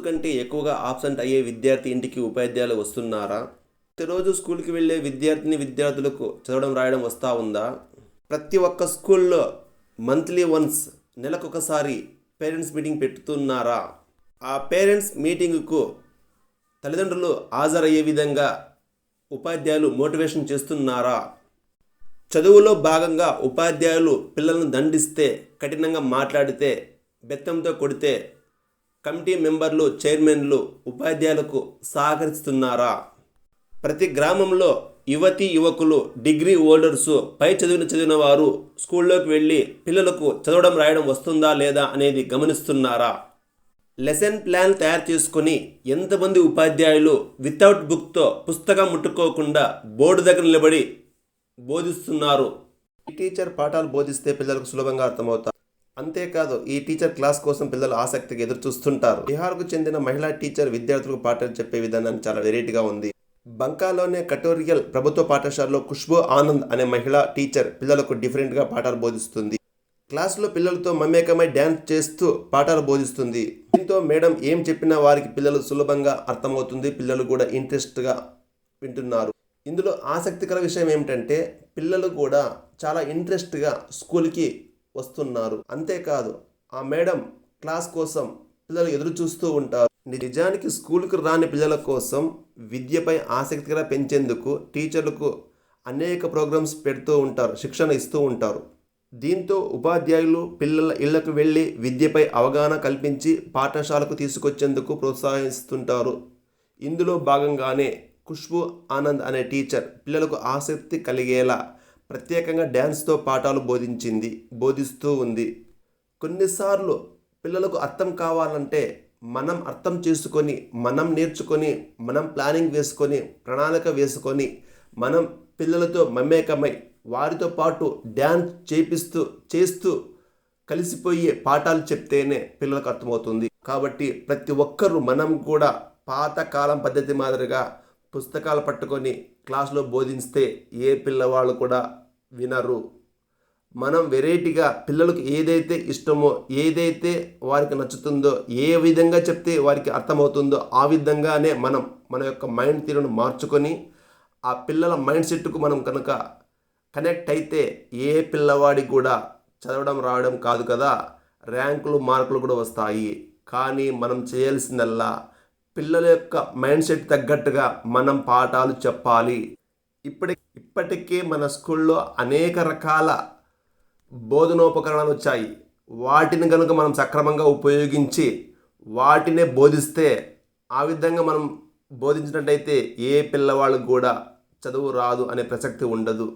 కంటే ఎక్కువగా ఆబ్సెంట్ అయ్యే విద్యార్థి ఇంటికి ఉపాధ్యాయులు వస్తున్నారా? ప్రతిరోజు స్కూల్కి వెళ్ళే విద్యార్థిని విద్యార్థులకు చదవడం రాయడం వస్తూ ఉందా? ప్రతి ఒక్క స్కూల్లో మంత్లీ వన్స్ నెలకొకసారి పేరెంట్స్ మీటింగ్ పెట్టుతున్నారా? ఆ పేరెంట్స్ మీటింగ్కు తల్లిదండ్రులు హాజరయ్యే విధంగా ఉపాధ్యాయులు మోటివేషన్ చేస్తున్నారా? చదువులో భాగంగా ఉపాధ్యాయులు పిల్లలను దండిస్తే కఠినంగా మాట్లాడితే బెత్తంతో కొడితే కమిటీ మెంబర్లు చైర్మన్లు ఉపాధ్యాయులకు సహకరిస్తున్నారా? ప్రతి గ్రామంలో యువతి యువకులు డిగ్రీ హోల్డర్సు పై చదివిన చదివిన వారు స్కూల్లోకి వెళ్ళి పిల్లలకు చదవడం రాయడం వస్తుందా లేదా అనేది గమనిస్తున్నారా? లెసన్ ప్లాన్ తయారు చేసుకొని ఎంతమంది ఉపాధ్యాయులు వితౌట్ బుక్తో పుస్తకం ముట్టుకోకుండా బోర్డు దగ్గర నిలబడి బోధిస్తున్నారు? ఈ టీచర్ పాఠాలు బోధిస్తే పిల్లలకు సులభంగా అర్థమవుతారు అంతేకాదు ఈ టీచర్ క్లాస్ కోసం పిల్లలు ఆసక్తిగా ఎదురు చూస్తుంటారు బీహార్కు చెందిన మహిళా టీచర్ విద్యార్థులకు పాఠాలు చెప్పే విధానం చాలా వెరైటీగా ఉంది. బంకాలోనే కటోరియల్ ప్రభుత్వ పాఠశాలలో ఖుష్బూ ఆనంద్ అనే మహిళా టీచర్ పిల్లలకు డిఫరెంట్గా పాఠాలు బోధిస్తుంది. క్లాసులో పిల్లలతో మమేకమై డ్యాన్స్ చేస్తూ పాఠాలు బోధిస్తుంది. దీంతో మేడం ఏం చెప్పినా వారికి పిల్లలు సులభంగా అర్థమవుతుంది పిల్లలు కూడా ఇంట్రెస్ట్గా వింటున్నారు. ఇందులో ఆసక్తికర విషయం ఏమిటంటే పిల్లలు కూడా చాలా ఇంట్రెస్ట్గా స్కూల్కి వస్తున్నారు. అంతేకాదు ఆ మేడం క్లాస్ కోసం పిల్లలు ఎదురు చూస్తూ ఉంటారు. నిజానికి స్కూల్కి రాని పిల్లల కోసం విద్యపై ఆసక్తిగా పెంచేందుకు టీచర్లకు అనేక ప్రోగ్రామ్స్ పెడుతూ ఉంటారు శిక్షణ ఇస్తూ ఉంటారు. దీంతో ఉపాధ్యాయులు పిల్లల ఇళ్ళకు వెళ్ళి విద్యపై అవగాహన కల్పించి పాఠశాలకు తీసుకొచ్చేందుకు ప్రోత్సహిస్తుంటారు. ఇందులో భాగంగానే ఖుష్బు ఆనంద్ అనే టీచర్ పిల్లలకు ఆసక్తి కలిగేలా ప్రత్యేకంగా డ్యాన్స్తో పాఠాలు బోధించింది బోధిస్తూ ఉంది. కొన్నిసార్లు పిల్లలకు అర్థం కావాలంటే మనం అర్థం చేసుకొని మనం నేర్చుకొని మనం ప్లానింగ్ వేసుకొని ప్రణాళిక వేసుకొని మనం పిల్లలతో మమేకమై వారితో పాటు డ్యాన్స్ చేపిస్తూ చేస్తూ కలిసిపోయే పాఠాలు చెప్తేనే పిల్లలకు అర్థమవుతుంది. కాబట్టి ప్రతి ఒక్కరూ మనం కూడా పాతకాలం పద్ధతి మాదిరిగా పుస్తకాలు పట్టుకొని క్లాస్లో బోధిస్తే ఏ పిల్లవాళ్ళు కూడా వినరు. మనం వెరైటీగా పిల్లలకు ఏదైతే ఇష్టమో ఏదైతే వారికి నచ్చుతుందో ఏ విధంగా చెప్తే వారికి అర్థమవుతుందో ఆ విధంగానే మనం మన యొక్క మైండ్ తీరును మార్చుకొని ఆ పిల్లల మైండ్ సెట్కు మనం కనుక కనెక్ట్ అయితే ఏ పిల్లవాడికి కూడా చదవడం రావడం కాదు కదా ర్యాంకులు మార్కులు కూడా వస్తాయి. కానీ మనం చేయాల్సిందల్లా పిల్లల యొక్క మైండ్ సెట్ తగ్గట్టుగా మనం పాఠాలు చెప్పాలి. ఇప్పటి ఇప్పటికే మన స్కూల్లో అనేక రకాల బోధనోపకరణాలు వచ్చాయి వాటిని కనుక మనం సక్రమంగా ఉపయోగించి వాటినే బోధిస్తే ఆ విధంగా మనం బోధించినట్టయితే ఏ పిల్లవాళ్ళకు కూడా చదువు రాదు అనే ప్రసక్తి ఉండదు.